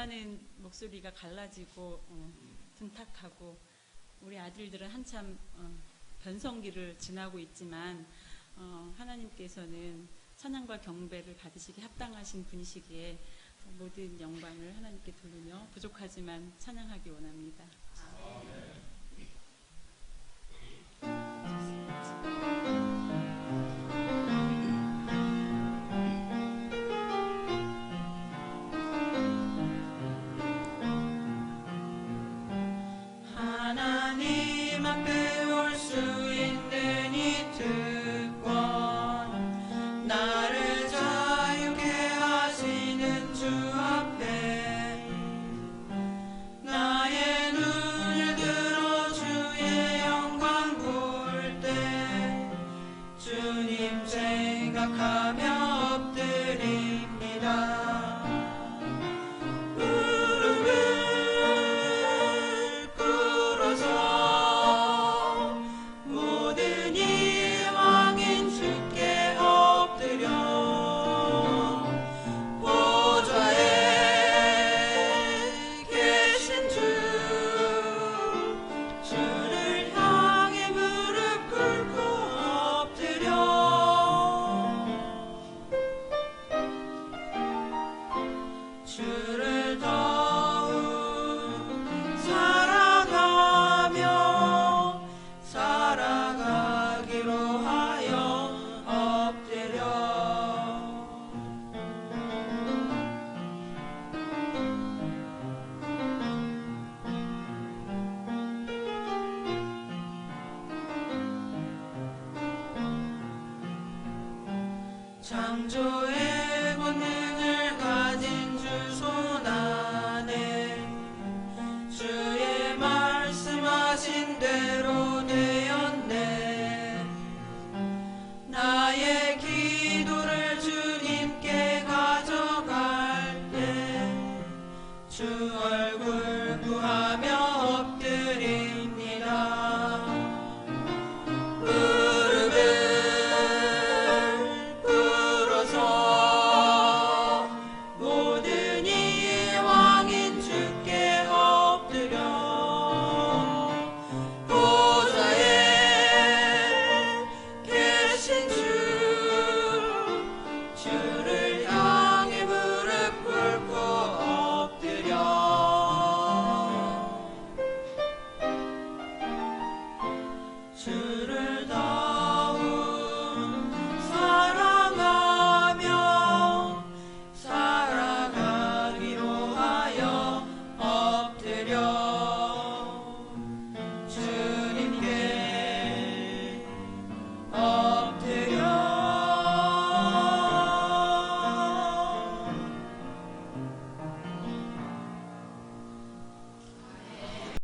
엄마는 목소리가 갈라지고 어, 둔탁하고 우리 아들들은 한참 어, 변성기를 지나고 있지만 어, 하나님께서는 찬양과 경배를 받으시기 합당하신 분이시기에 모든 영광을 하나님께 돌리며 부족하지만 찬양하기 원합니다. 창조의 본능을 가진 주 손 안에 주의 말씀하신 대로 되었네. 나의 기도를 주님께 가져갈 때 주 Church.